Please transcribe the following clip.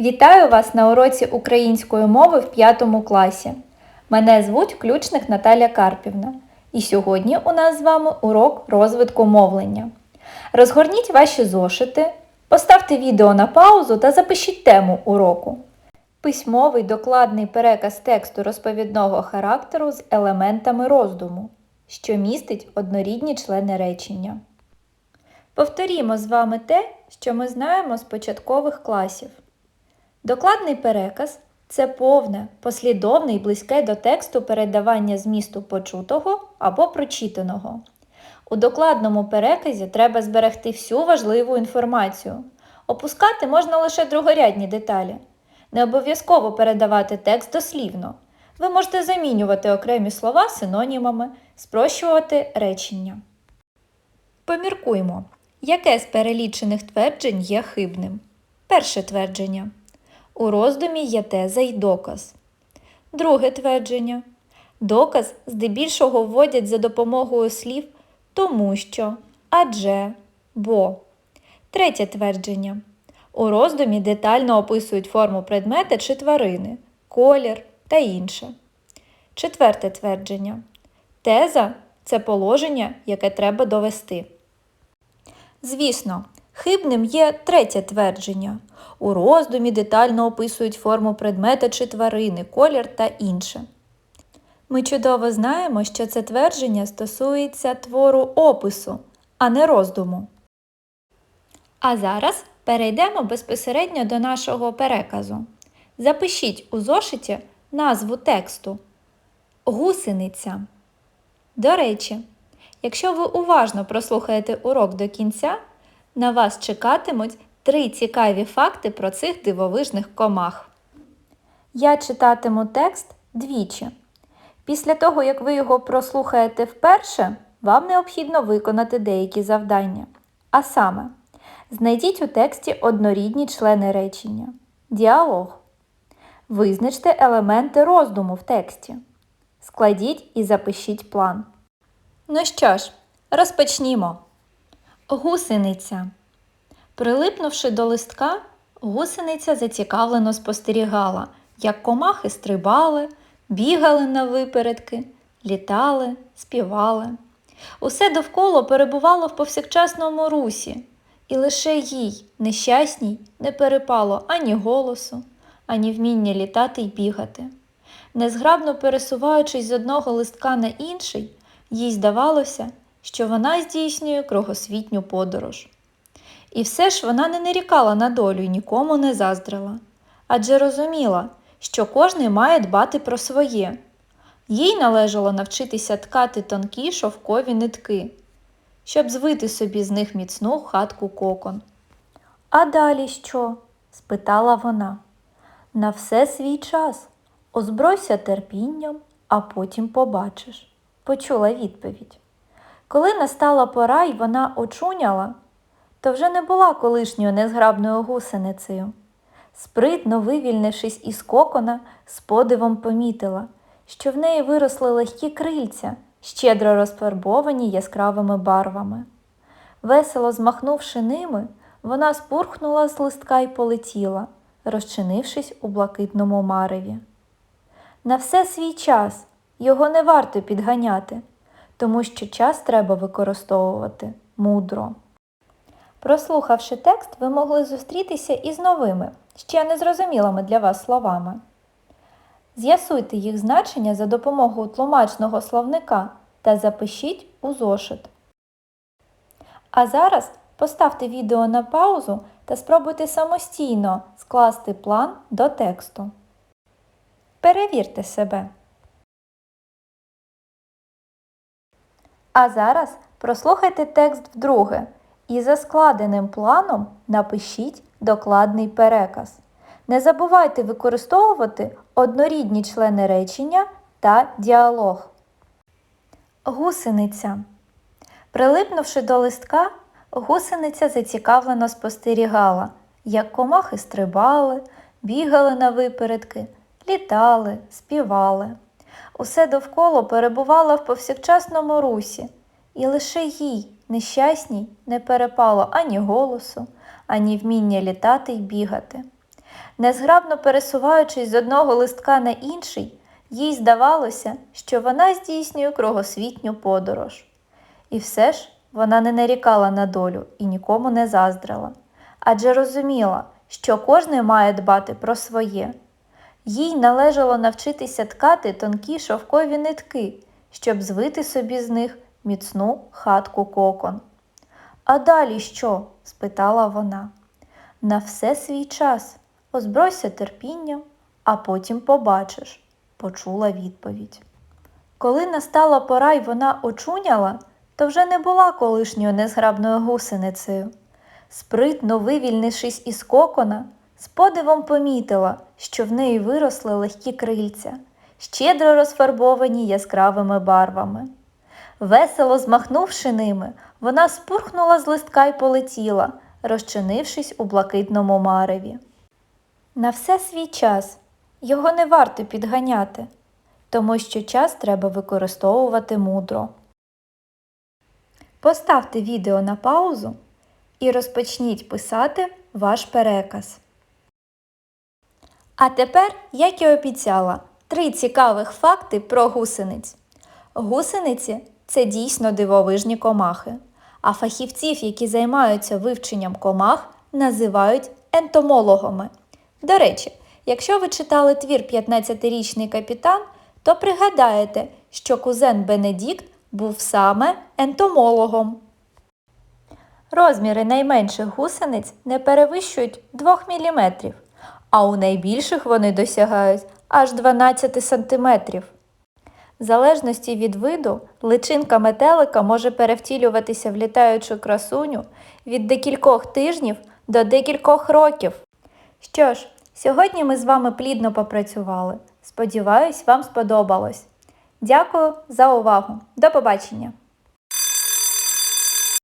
Вітаю вас на уроці української мови в 5 класі. Мене звуть Ключник Наталя Карпівна. І сьогодні у нас з вами урок розвитку мовлення. Розгорніть ваші зошити, поставте відео на паузу та запишіть тему уроку. Письмовий докладний переказ тексту розповідного характеру з елементами роздуму, що містить однорідні члени речення. Повторімо з вами те, що ми знаємо з початкових класів. Докладний переказ це повне, послідовне і близьке до тексту передавання змісту почутого або прочитаного. У докладному переказі треба зберегти всю важливу інформацію. Опускати можна лише другорядні деталі. Не обов'язково передавати текст дослівно. Ви можете замінювати окремі слова синонімами, спрощувати речення. Поміркуймо, яке з перелічених тверджень є хибним. Перше твердження. У роздумі є теза й доказ. Друге твердження. Доказ здебільшого вводять за допомогою слів тому що, адже, бо. Третє твердження. У роздумі детально описують форму предмета чи тварини, колір та інше. Четверте твердження. Теза це положення, яке треба довести. Звісно, хибним є третє твердження. У роздумі детально описують форму предмета чи тварини, колір та інше. Ми чудово знаємо, що це твердження стосується твору опису, а не роздуму. А зараз перейдемо безпосередньо до нашого переказу. Запишіть у зошиті назву тексту Гусениця. До речі, якщо ви уважно прослухаєте урок до кінця, на вас чекатимуть три цікаві факти про цих дивовижних комах. Я читатиму текст двічі. Після того, як ви його прослухаєте вперше, вам необхідно виконати деякі завдання. А саме, знайдіть у тексті однорідні члени речення, діалог. Визначте елементи роздуму в тексті. Складіть і запишіть план. Ну що ж, розпочнімо. Гусениця. Прилипнувши до листка, гусениця зацікавлено спостерігала, як комахи стрибали, бігали на випередки, літали, співали. Усе довкола перебувало в повсякчасному русі, і лише їй, нещасній, не перепало ані голосу, ані вміння літати й бігати. Незграбно пересуваючись з одного листка на інший, їй здавалося, що вона здійснює кругосвітню подорож. І все ж вона не нарікала на долю і нікому не заздрила, адже розуміла, що кожний має дбати про своє. Їй належало навчитися ткати тонкі шовкові нитки, щоб звити собі з них міцну хатку кокон. А далі що? спитала вона. На все свій час. Озбройся терпінням, а потім побачиш, почула відповідь. Коли настала пора й вона очуняла, то вже не була колишньою незграбною гусеницею. Спритно вивільнившись із кокона, з подивом помітила, що в неї виросли легкі крильця, щедро розфарбовані яскравими барвами. Весело змахнувши ними, вона спурхнула з листка й полетіла, розчинившись у блакитному мареві. На все свій час його не варто підганяти, тому що час треба використовувати мудро. Прослухавши текст, ви могли зустрітися із новими, ще незрозумілими для вас словами. З'ясуйте їх значення за допомогою тлумачного словника та запишіть у зошит. А зараз поставте відео на паузу та спробуйте самостійно скласти план до тексту. Перевірте себе. А зараз прослухайте текст вдруге і за складеним планом напишіть докладний переказ. Не забувайте використовувати однорідні члени речення та діалог. Гусениця. Прилипнувши до листка, гусениця зацікавлено спостерігала, як комахи стрибали, бігали на випередки, літали, співали. Усе довкола перебувало в повсякчасному русі, і лише їй, нещасній, не перепало ані голосу, ані вміння літати й бігати. Незграбно пересуваючись з одного листка на інший, їй здавалося, що вона здійснює кругосвітню подорож. І все ж вона не нарікала на долю і нікому не заздрила, адже розуміла, що кожний має дбати про своє. Їй належало навчитися ткати тонкі шовкові нитки, щоб звити собі з них міцну хатку кокон. А далі що? спитала вона. На все свій час, озбройся терпінням, а потім побачиш, почула відповідь. Коли настала пора й вона очуняла, то вже не була колишньою незграбною гусеницею. Спритно вивільнившись із кокона, з подивом помітила, що в неї виросли легкі крильця, щедро розфарбовані яскравими барвами. Весело змахнувши ними, вона спурхнула з листка й полетіла, розчинившись у блакитному мареві. На все свій час його не варто підганяти, тому що час треба використовувати мудро. Поставте відео на паузу і розпочніть писати ваш переказ. А тепер, як і обіцяла, три цікавих факти про гусениць. Гусениці це дійсно дивовижні комахи, а фахівців, які займаються вивченням комах, називають ентомологами. До речі, якщо ви читали твір «15-річний капітан, то пригадаєте, що кузен Бенедікт був саме ентомологом. Розміри найменших гусениць не перевищують 2 мм, а у найбільших вони досягають аж 12 см. В залежності від виду, личинка метелика може перевтілюватися в літаючу красуню від декількох тижнів до декількох років. Що ж, сьогодні ми з вами плідно попрацювали. Сподіваюсь, вам сподобалось. Дякую за увагу. До побачення!